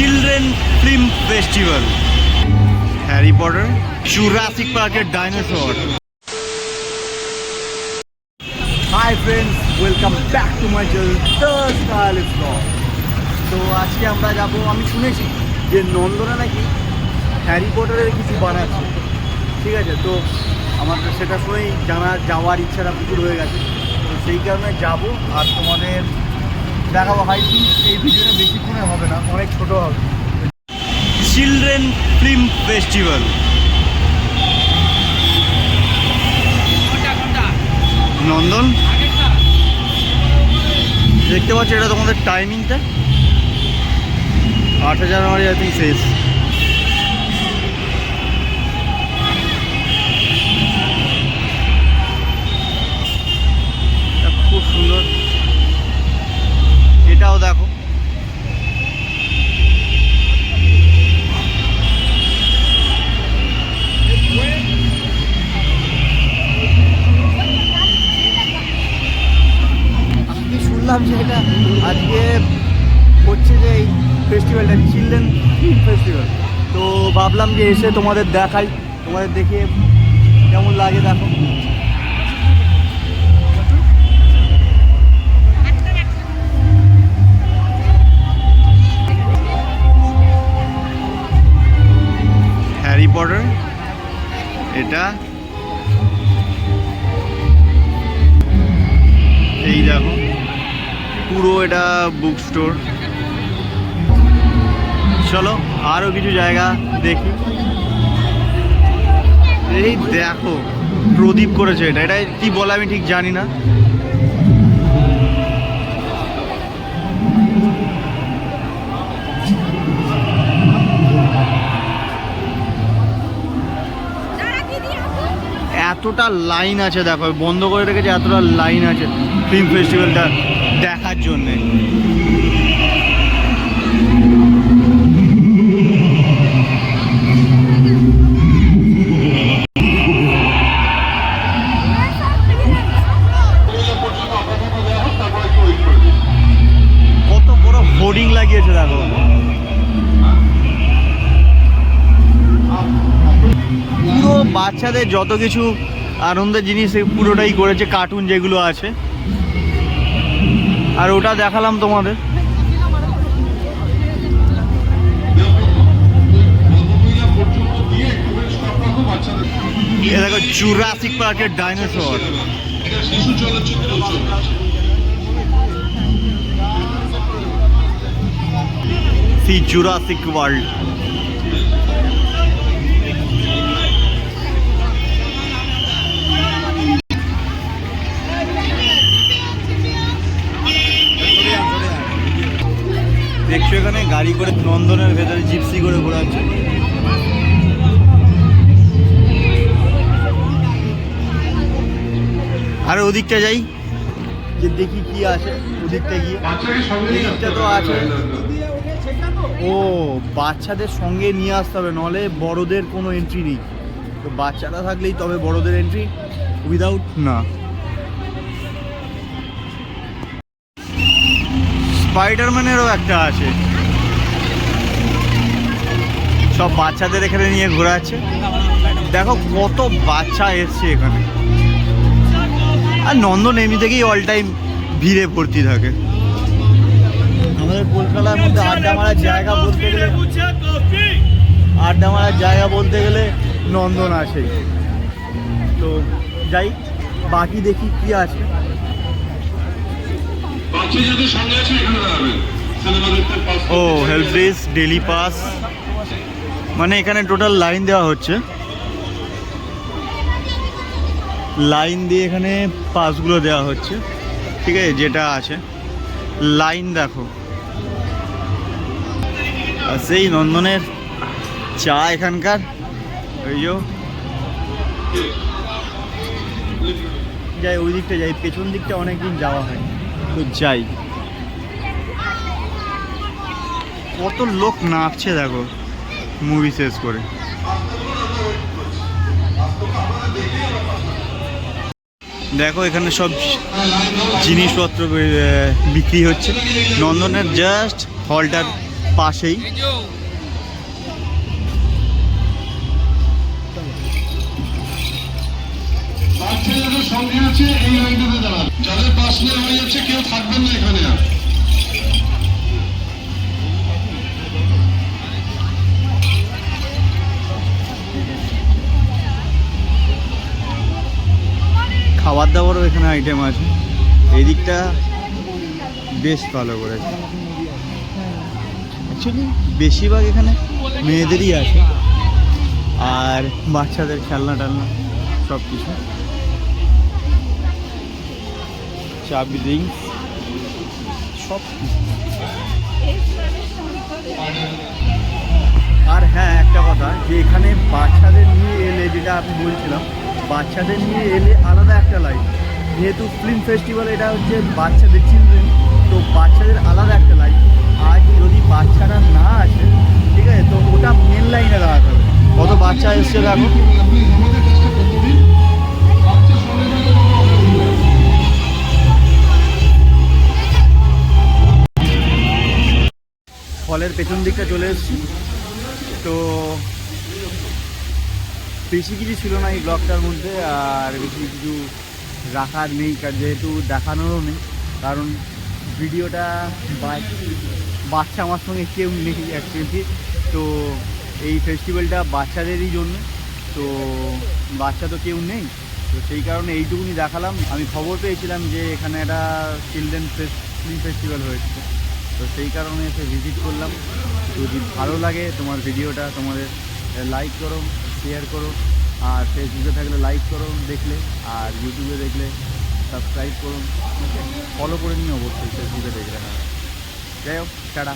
Children film festival Harry Potter Jurassic পার্কের dinosaur hi friends welcome back to my channel তো আজকে আমরা যাব, আমি শুনেছি যে নন্দনা নাকি হ্যারি পটারের কিছু বানাচ্ছে। ঠিক আছে, তো আমার সেটা শুনেই জানার যাওয়ার ইচ্ছাটা প্রচুর হয়ে গেছে। তো সেই কারণে যাব, আর তোমাদের দেখাবো হাই এই ভিডিওটা বেশিক্ষণে হবে না অনেক ছোট হবে। Children film festival Nandan? দেখতে পাচ্ছি এটা তোমাদের টাইমিংটা আট জানুয়ারি আই থিঙ্ক শেষ। যে এটা আজকে হচ্ছে যে এই ফেস্টিভ্যালটা চিলড্রেন ফেস্টিভ্যাল তো ভাবলাম যে এসে তোমাদের দেখাই, তোমাদের দেখে কেমন লাগে দেখো। হ্যারি পটার, এটা। এই দেখো। পুরো এটা বুক স্টোর চলো আরও কিছু জায়গা দেখি। এই দেখো, প্রদীপ করেছে এটা। এটা কি বলে আমি ঠিক জানি না। এতটা লাইন আছে, দেখো বন্ধ করে রেখেছে, এতটা লাইন আছে। ফিল্ম ফেস্টিভ্যালটা দেখার জন্যে। বাচ্চাদের যত কিছু আনন্দের জিনিস পুরোটাই করেছে কার্টুন যেগুলো আছে। আর ওটা দেখালাম তোমাদের। দেখো জুরাসিক পার্কের ডাইনোসর শিশু চলচ্চিত্র ওয়ার্ল্ড জিপসি করে ঘোরাচ্ছে আর ওদিকটা যাই, যে দেখি কি আছে, ওদিকটা গিয়ে। এদিকটা তো আছে। ও, বাচ্চাদের সঙ্গে নিয়ে আসতে হবে নাহলে বড়দের কোনো এন্ট্রি নেই। তো বাচ্চারা থাকলেই তবে বড়দের এন্ট্রি উইদাউট না। স্পাইডারম্যানেরও একটা আছে। সব বাচ্চাদের এখানে নিয়ে ঘোরাচ্ছে দেখো কত বাচ্চা এসছে এখানে। আর নন্দন এমনি থেকেই অল টাইম ভিড়ে ভর্তি থাকে। আমাদের কলকাতার মধ্যে আড্ডা মারার জায়গা বলতে গেলে আড্ডা মারার জায়গা বলতে গেলে নন্দন আছে। তো যাই বাকি দেখি কি আছে। আছে ও হেল্প ডেলি পাস মানে এখানে টোটাল লাইন দেওয়া হচ্ছে। লাইন দিয়ে এখানে পাসগুলো দেওয়া হচ্ছে। ঠিক আছে? যেটা আছে। লাইন দেখো। আর সেই নন্দনের চা এখানকার। ওই যাই, ওই দিকটা যাই। পেছন দিকটা অনেকদিন যাওয়া হয় তো যাই। কত লোক নাচছে দেখো। মুভি শেষ করে। দেখো, এখানে সব জিনিসপত্র বিক্রি হচ্ছে। নন্দনের জাস্ট হলটার পাশেই। সঙ্গে আছে, এই লাইনটাতে দাঁড়ান। যাদের পাস নেওয়া হয়ে যাচ্ছে, কেউ থাকবেন না এখানে আর। খাবার দাবারও এখানে আইটেম আছে। এই দিকটা বেশ ভালো করেছে। অ্যাকচুয়ালি বেশিরভাগ এখানে মেয়েদেরই আছে। আর বাচ্চাদের খেলনা টেলনা সব কিছু চাবি ড্রিঙ্কস সব। আর হ্যাঁ একটা কথা যে এখানে বাচ্চাদের নিয়ে এলে যেটা আমি বলছিলাম বাচ্চাদের নিয়ে এলে আলাদা একটা লাইফ যেহেতু ফিল্ম ফেস্টিভ্যাল এটা হচ্ছে বাচ্চাদের চিলড্রেন তো বাচ্চাদের আলাদা একটা লাইন আর যদি বাচ্চারা না আসে, ঠিক আছে, তো ওটা মেন লাইনে দাঁড়াতে হবে। কত বাচ্চা এসছে দেখো। ফলের পেছন দিকটা চলে এসেছি। তো বেশি কিছু ছিল না এই ব্লগটার মধ্যে, আর বেশি কিছু রাখার নেই যেহেতু দেখানোরও নেই, কারণ ভিডিওটা বাচ্চা আমার সঙ্গে কেউ নেই অ্যাকচুয়ালি তো এই ফেস্টিভ্যালটা বাচ্চাদেরই জন্য, তো বাচ্চা তো কেউ নেই, তো সেই কারণে এইটুকুনি দেখালাম। আমি খবর পেয়েছিলাম যে এখানে একটা চিলড্রেন ফিল্ম ফেস্টিভ্যাল হয়েছে, তো সেই কারণে এসে ভিজিট করলাম। যদি ভালো লাগে তোমার ভিডিওটা তোমাদের লাইক করো শেয়ার করো, আর ফেসবুকে থাকলে লাইক করো দেখলে, আর ইউটিউবে দেখলে সাবস্ক্রাইব করুন ফলো করে নিয়ে অবশ্যই ফেসবুকে দেখলে। যাই হোক, টাটা।